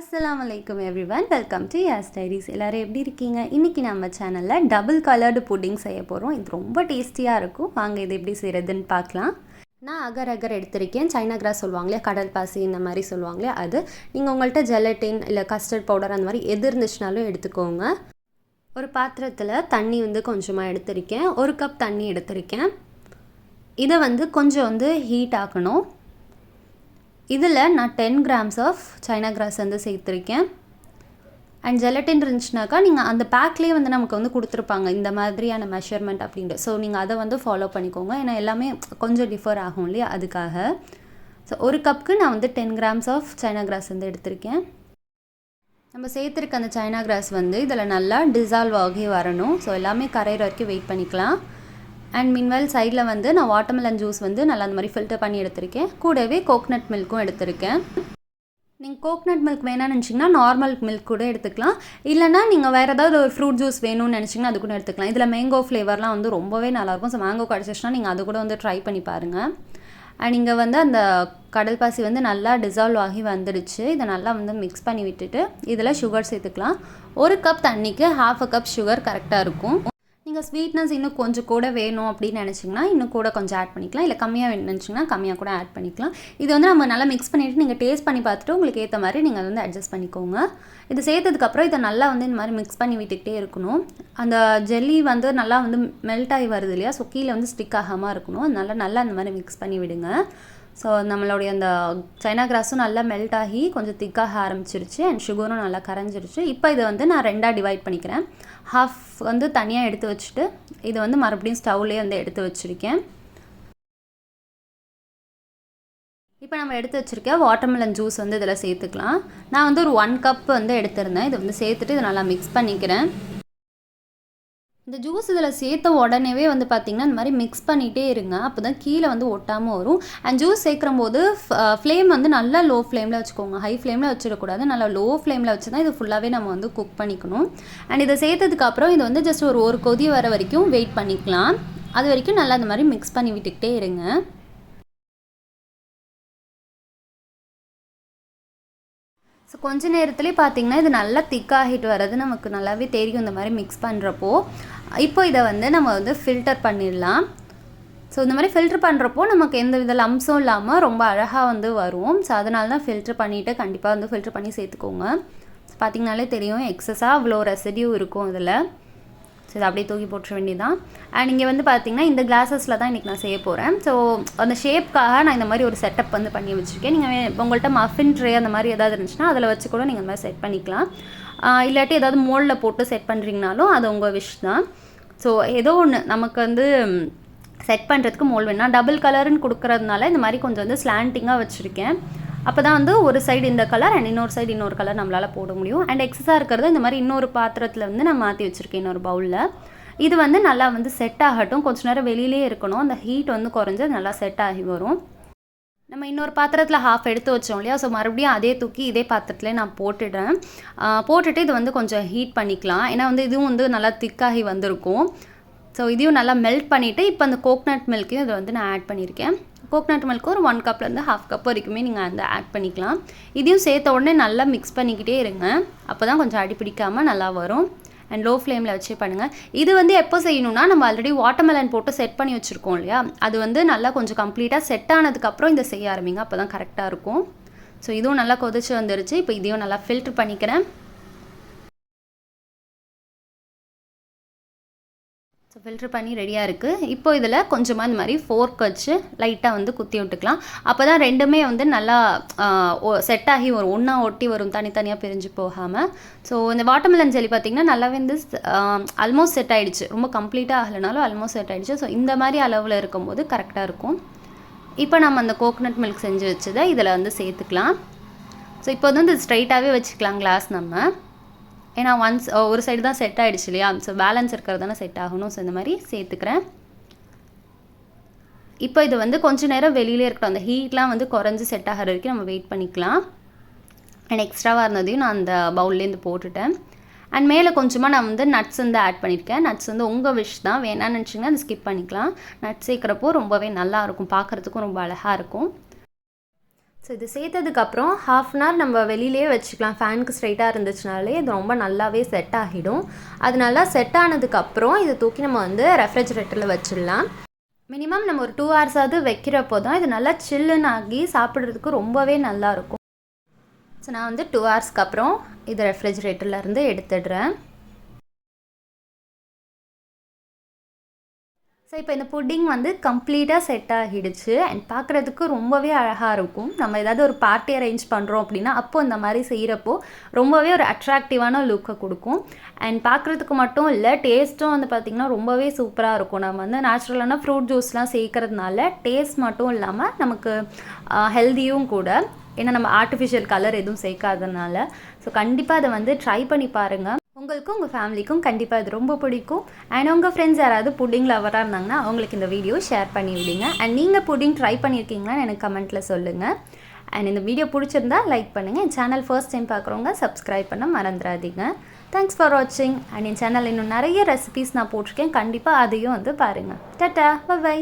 அஸ்லாம் வலைக்கம் everyone welcome to Yas diaries எல்லோரும் எப்படி இருக்கீங்க? இன்றைக்கி நம்ம சேனலில் டபுள் கலர்டு புட்டிங் செய்ய போகிறோம் இது ரொம்ப டேஸ்டியாக இருக்கும். வாங்க இது எப்படி செய்கிறதுன்னு பார்க்கலாம். நான் அகர் அகர் எடுத்திருக்கேன். சைனா கிராஸ் சொல்லுவாங்களே கடல் பாசி இந்த மாதிரி சொல்லுவாங்களே அது. நீங்கள் உங்கள்கிட்ட ஜெலட்டின் இல்லை கஸ்டர்ட் பவுடர் அந்த மாதிரி எது இருந்துச்சுனாலும் எடுத்துக்கோங்க. ஒரு பாத்திரத்தில் தண்ணி வந்து கொஞ்சமாக எடுத்திருக்கேன். ஒரு கப் தண்ணி எடுத்திருக்கேன். இதை வந்து கொஞ்சம் வந்து ஹீட் ஆக்கணும். இதில் நான் ten grams of china grass வந்து சேர்த்துருக்கேன். அண்ட் ஜெலட்டின் இருந்துச்சுனாக்கா நீங்கள் அந்த பேக்லேயே வந்து நமக்கு வந்து கொடுத்துருப்பாங்க இந்த மாதிரியான மெஷர்மெண்ட் அப்படின்ட்டு. ஸோ நீங்கள் அதை வந்து ஃபாலோ பண்ணிக்கோங்க. ஏன்னா எல்லாமே கொஞ்சம் டிஃபர் ஆகும் இல்லையா? அதுக்காக. ஸோ ஒரு கப்புக்கு நான் வந்து ten grams of china grass வந்து எடுத்திருக்கேன். நம்ம சேர்த்துருக்க அந்த சைனா கிராஸ் வந்து இதில் நல்லா டிசால்வ் ஆகி வரணும். ஸோ எல்லாமே கரையிற வரைக்கும் வெயிட் பண்ணிக்கலாம். அண்ட் மின்வெல் சைடில் வந்து நான் வாட்டர்மெலன் ஜூஸ் வந்து நல்லா அந்த மாதிரி ஃபில்டர் பண்ணி எடுத்திருக்கேன். கூடவே கோக்னட் மில்க்கும் எடுத்திருக்கேன். நீங்கள் கோக்னட் மில்க் வேணாம்னு நினச்சிங்கன்னா நார்மல் மில்க் கூட எடுத்துக்கலாம். இல்லைனா நீங்கள் வேறு ஏதாவது ஒரு ஃப்ரூட் ஜூஸ் வேணும்னு நினச்சிங்கன்னா அது கூட எடுத்துக்கலாம். இதில் மேங்கோ ஃப்ளேவர்லாம் வந்து ரொம்பவே நல்லாயிருக்கும் ஸோ மேங்கோ கிடச்சிச்சுன்னா நீங்கள் அது கூட வந்து ட்ரை பண்ணி பாருங்கள் அண்ட் இங்கே வந்து அந்த கடல் பாசி வந்து நல்லா டிசால்வ் ஆகி வந்துடுச்சு. இதை நல்லா வந்து மிக்ஸ் பண்ணி விட்டுட்டு இதில் சுகர் சேர்த்துக்கலாம். ஒரு கப் தண்ணிக்கு ஹாஃப் அ கப் சுகர் கரெக்டாக இருக்கும். நீங்கள் ஸ்வீட்னஸ் இன்னும் கொஞ்சம் கூட வேணும் அப்படின்னு நினச்சிங்கன்னா இன்னும் கூட கொஞ்சம் ஆட் பண்ணிக்கலாம். இல்லை கம்மியாக வேணும் நினச்சிங்கன்னா கம்மியாக கூட ஆட் பண்ணிக்கலாம். இது வந்து நம்ம நல்லா மிக்ஸ் பண்ணிவிட்டு நீங்கள் டேஸ்ட் பண்ணி பார்த்துட்டு உங்களுக்கு ஏற்ற மாதிரி நீங்கள் வந்து அட்ஜஸ்ட் பண்ணிக்கோங்க. இது சேர்த்ததுக்கப்புறம் இதை நல்லா வந்து இந்த மாதிரி மிக்ஸ் பண்ணி விட்டுக்கிட்டே இருக்கணும். அந்த ஜெல்லி வந்து நல்லா வந்து மெல்ட் ஆகி வருது இல்லையா? ஸோ கீழே வந்து ஸ்டிக் ஆகாமல் இருக்கணும். அதனால நல்லா அந்த மாதிரி மிக்ஸ் பண்ணி விடுங்க. ஸோ நம்மளுடைய அந்த சைனா கிராஸும் நல்லா மெல்ட் ஆகி கொஞ்சம் திக்காக ஆரம்பிச்சிருச்சு. அண்ட் சுகரும் நல்லா கரைஞ்சிருச்சு. இப்போ இதை வந்து நான் ரெண்டாக டிவைட் பண்ணிக்கிறேன். ஹாஃப் வந்து தனியாக எடுத்து வச்சுட்டு இதை வந்து மறுபடியும் ஸ்டவ்லேயே வந்து எடுத்து வச்சுருக்கேன். இப்போ நம்ம எடுத்து வச்சுருக்க வாட்டர்மெலன் ஜூஸ் வந்து இதில் சேர்த்துக்கலாம். நான் வந்து ஒரு ஒன் கப் வந்து எடுத்திருந்தேன். இதை வந்து சேர்த்துட்டு இதை நல்லா மிக்ஸ் பண்ணிக்கிறேன். இந்த ஜூஸ் இதில் சேர்த்த உடனேவே வந்து பார்த்திங்கன்னா இந்த மாதிரி மிக்ஸ் பண்ணிகிட்டே இருங்க. அப்போ தான் கீழே வந்து ஒட்டாமல் வரும். அண்ட் ஜூஸ் சேர்க்குற போது ஃப்ளேம் வந்து நல்லா லோ ஃப்ளேமில் வச்சுக்கோங்க. ஹை ஃப்ளேமில் வச்சிடக்கூடாது. நல்லா லோ ஃப்ளேமில் வச்சு தான் இது ஃபுல்லாகவே நம்ம வந்து குக் பண்ணிக்கணும். அண்ட் இதை சேர்த்ததுக்கப்புறம் இது வந்து ஜஸ்ட் ஒரு ஒரு கொதி வர வரைக்கும் வெயிட் பண்ணிக்கலாம். அது வரைக்கும் நல்லா இந்த மாதிரி மிக்ஸ் பண்ணி விட்டுக்கிட்டே இருங்க. ஸோ கொஞ்ச நேரத்துலேயே பார்த்தீங்கன்னா இது நல்லா திக்காகிட்டு வர்றது நமக்கு நல்லாவே தெரியும் இந்த மாதிரி மிக்ஸ் பண்ணுறப்போ இப்போ இதை வந்து நம்ம வந்து ஃபில்டர் பண்ணிடலாம். ஸோ இந்த மாதிரி ஃபில்ட்ரு பண்ணுறப்போ நமக்கு எந்த வித லம்ஸும் இல்லாமல் ரொம்ப அழகாக வந்து வரும். ஸோ அதனால தான் ஃபில்ட்ரு பண்ணிவிட்டு கண்டிப்பாக வந்து ஃபில்ட்ரு பண்ணி சேர்த்துக்கோங்க. பார்த்திங்கனாலே தெரியும் எக்ஸஸாக அவ்வளோ ரெசிடியூ இருக்கும் இதில். ஸோ இதை அப்படியே தூக்கி போட்டுற வேண்டியதான் அண்ட் இங்கே வந்து பார்த்திங்கன்னா இந்த கிளாஸஸில் தான் இன்றைக்கி நான் செய்ய போகிறேன் ஸோ அந்த ஷேப்க்காக நான் இந்த மாதிரி ஒரு செட்டப் வந்து பண்ணி வச்சுருக்கேன். நீங்கள் உங்கள்கிட்ட மஃபின் ட்ரே அந்த மாதிரி ஏதாவது இருந்துச்சுன்னா அதில் வச்சு கூட நீங்கள் இந்த மாதிரி செட் பண்ணிக்கலாம். இல்லாட்டி ஏதாவது மோல்டில் போட்டு செட் பண்ணுறீங்கனாலும் அது உங்கள் விஷ் தான். ஸோ ஏதோ ஒன்று நமக்கு வந்து செட் பண்ணுறதுக்கு மோல் வேணும். டபுள் கலருன்னு கொடுக்குறதுனால இந்த மாதிரி கொஞ்சம் வந்து ஸ்லாண்டிங்காக வச்சுருக்கேன். அப்போ தான் வந்து ஒரு சைடு இந்த கலர் அண்ட் இன்னொரு சைடு இன்னொரு கலர் நம்மளால் போட முடியும். அண்ட் எக்ஸஸாக இருக்கிறது இந்த மாதிரி இன்னொரு பாத்திரத்தில் வந்து நான் மாற்றி வச்சுருக்கேன் இன்னொரு பவுலில் இது வந்து நல்லா வந்து செட் ஆகட்டும். கொஞ்ச நேரம் வெளியிலே இருக்கணும். அந்த ஹீட் வந்து குறைஞ்சு நல்லா செட் ஆகி வரும். நம்ம இன்னொரு பாத்திரத்தில் ஹாஃப் எடுத்து வச்சோம் இல்லையா? ஸோ மறுபடியும் அதே தூக்கி இதே பாத்திரத்துலேயே நான் போட்டுடுறேன். போட்டுட்டு இது வந்து கொஞ்சம் ஹீட் பண்ணிக்கலாம். ஏன்னா வந்து இதுவும் வந்து நல்லா திக்காகி வந்திருக்கும். ஸோ இதையும் நல்லா மெல்ட் பண்ணிவிட்டு இப்போ அந்த கோக்னட் மில்க்கையும் இதை வந்து நான் ஆட் பண்ணியிருக்கேன் கோக்னட் மில்க் ஒரு ஒன் கப்லேருந்து ஹாஃப் கப் வரைக்குமே நீங்கள் அந்த ஆட் பண்ணிக்கலாம். இதையும் சேர்த்த உடனே நல்லா மிக்ஸ் பண்ணிக்கிட்டே இருங்க. அப்போ தான் கொஞ்சம் அடி பிடிக்காமல் நல்லா வரும். அண்ட் லோ ஃப்ளேமில் வச்சே பண்ணுங்கள் இது வந்து எப்போ செய்யணும்னா நம்ம ஆல்ரெடி வாட்டர்மெலன் போட்டு செட் பண்ணி வச்சுருக்கோம் இல்லையா? அது வந்து நல்லா கொஞ்சம் கம்ப்ளீட்டாக செட் ஆனதுக்கப்புறம் இதை செய்ய ஆரம்பிங்க. அப்போ தான் கரெக்டாக இருக்கும். ஸோ இதுவும் நல்லா கொதிச்சு வந்துருச்சு. இப்போ இதையும் நல்லா ஃபில்ட்ரு பண்ணிக்கிறேன். ஸோ ஃபில்ட்ரு பண்ணி ரெடியாக இருக்குது இப்போ இதில் கொஞ்சமாக இந்த மாதிரி ஃபோர்க் வச்சு லைட்டாக வந்து குத்தி விட்டுக்கலாம். அப்போ தான் ரெண்டுமே வந்து நல்லா செட் ஆகி வரும். ஒன்றா ஒட்டி வரும். தனித்தனியாக பிரிஞ்சு போகாமல் ஸோ இந்த வாட்டர்மெலன் ஜெல்லி பார்த்திங்கன்னா நல்லாவே வந்து ஆல்மோஸ்ட் செட் ஆகிடுச்சு ரொம்ப கம்ப்ளீட்டாக ஆகலைனாலும் ஆல்மோஸ்ட் செட் ஆகிடுச்சு ஸோ இந்த மாதிரி அளவில் இருக்கும்போது கரெக்டாக இருக்கும். இப்போ நம்ம அந்த கோகனட் மில்க் செஞ்சு வச்சதை இதில் வந்து சேர்த்துக்கலாம். ஸோ இப்போ வந்து ஸ்ட்ரைட்டாகவே வச்சுக்கலாம் கிளாஸ் நம்ம. ஏன்னா ஒன்ஸ் ஒரு சைடு தான் செட் ஆகிடுச்சு இல்லையா? ஸோ பேலன்ஸ் இருக்கிறது தானே செட் ஆகணும். ஸோ இந்த மாதிரி சேர்த்துக்கிறேன். இப்போ இது வந்து கொஞ்சம் நேரம் வெளியிலே இருக்கட்டும். அந்த ஹீட்லாம் வந்து குறைஞ்சி செட் ஆகிற வரைக்கும் நம்ம வெயிட் பண்ணிக்கலாம். அண்ட் எக்ஸ்ட்ராவாக இருந்ததையும் நான் அந்த பவுல்லேருந்து போட்டுட்டேன். அண்ட் மேலே கொஞ்சமாக நான் வந்து நட்ஸ் வந்து ஆட் பண்ணியிருக்கேன் நட்ஸ் வந்து உங்கள் விஷ் தான். வேணான்னு நினச்சிங்கன்னா அதை ஸ்கிப் பண்ணிக்கலாம். நட்ஸ் சேர்க்குறப்போ ரொம்பவே நல்லாயிருக்கும் பார்க்குறதுக்கும் ரொம்ப அழகாக இருக்கும். ஸோ இது சேர்த்ததுக்கப்புறம் ஹாஃப் அன் ஹவர் நம்ம வெளியிலே வச்சுக்கலாம். ஃபேனுக்கு ஸ்ட்ரைட்டாக இருந்துச்சுனாலே இது ரொம்ப நல்லாவே செட் ஆகிடும். அது நல்லா செட் ஆனதுக்கப்புறம் இதை தூக்கி நம்ம வந்து ரெஃப்ரிஜரேட்டரில் வச்சிடலாம். மினிமம் நம்ம ஒரு டூ ஹவர்ஸாவது வைக்கிறப்போ தான் இது நல்லா சில்லுன்னு ஆகி சாப்பிட்றதுக்கு ரொம்பவே நல்லாயிருக்கும் ஸோ நான் வந்து டூ ஹவர்ஸ்க்கு அப்புறம் இதை ரெஃப்ரிஜரேட்டர்லேருந்து எடுத்துடுறேன். ஸோ இப்போ இந்த புட்டிங் வந்து கம்ப்ளீட்டாக செட் ஆகிடுச்சு. அண்ட் பார்க்குறதுக்கு ரொம்பவே அழகாக இருக்கும். நம்ம ஏதாவது ஒரு பார்ட்டி அரேஞ்ச் பண்ணுறோம் அப்படின்னா அப்போ இந்த மாதிரி செய்கிறப்போ ரொம்பவே ஒரு அட்ராக்டிவான லுக்கை கொடுக்கும். அண்ட் பார்க்குறதுக்கு மட்டும் இல்லை டேஸ்ட்டும் வந்து பார்த்திங்கன்னா ரொம்பவே சூப்பராக இருக்கும். நம்ம வந்து நேச்சுரலான ஃப்ரூட் ஜூஸ்லாம் சேர்க்கறதுனால டேஸ்ட் மட்டும் இல்லாமல் நமக்கு ஹெல்த்தியும் கூட. ஏன்னா நம்ம ஆர்டிஃபிஷியல் கலர் எதுவும் சேர்க்காதனால ஸோ கண்டிப்பாக அதை வந்து ட்ரை பண்ணி பாருங்கள் உங்களுக்கும் உங்கள் ஃபேமிலிக்கும் கண்டிப்பாக இது ரொம்ப பிடிக்கும். அண்ட் உங்கள் ஃப்ரெண்ட்ஸ் யாராவது புட்டிங் லவராக இருந்தாங்கன்னா அவங்களுக்கு இந்த வீடியோ ஷேர் பண்ணி விடுங்க. அண்ட் நீங்கள் புட்டிங் ட்ரை பண்ணியிருக்கீங்களான்னு எனக்கு கமெண்ட்டில் சொல்லுங்கள் அண்ட் இந்த வீடியோ பிடிச்சிருந்தா லைக் பண்ணுங்கள் என் சேனல் ஃபர்ஸ்ட் டைம் பார்க்குறவங்க சப்ஸ்கிரைப் பண்ண மறந்துடாதீங்க. தேங்க்ஸ் ஃபார் வாட்சிங் அண்ட் என் சேனல் இன்னும் நிறைய ரெசிபீஸ் நான் போட்டிருக்கேன். கண்டிப்பாக அதையும் வந்து பாருங்கள் டட்டா பை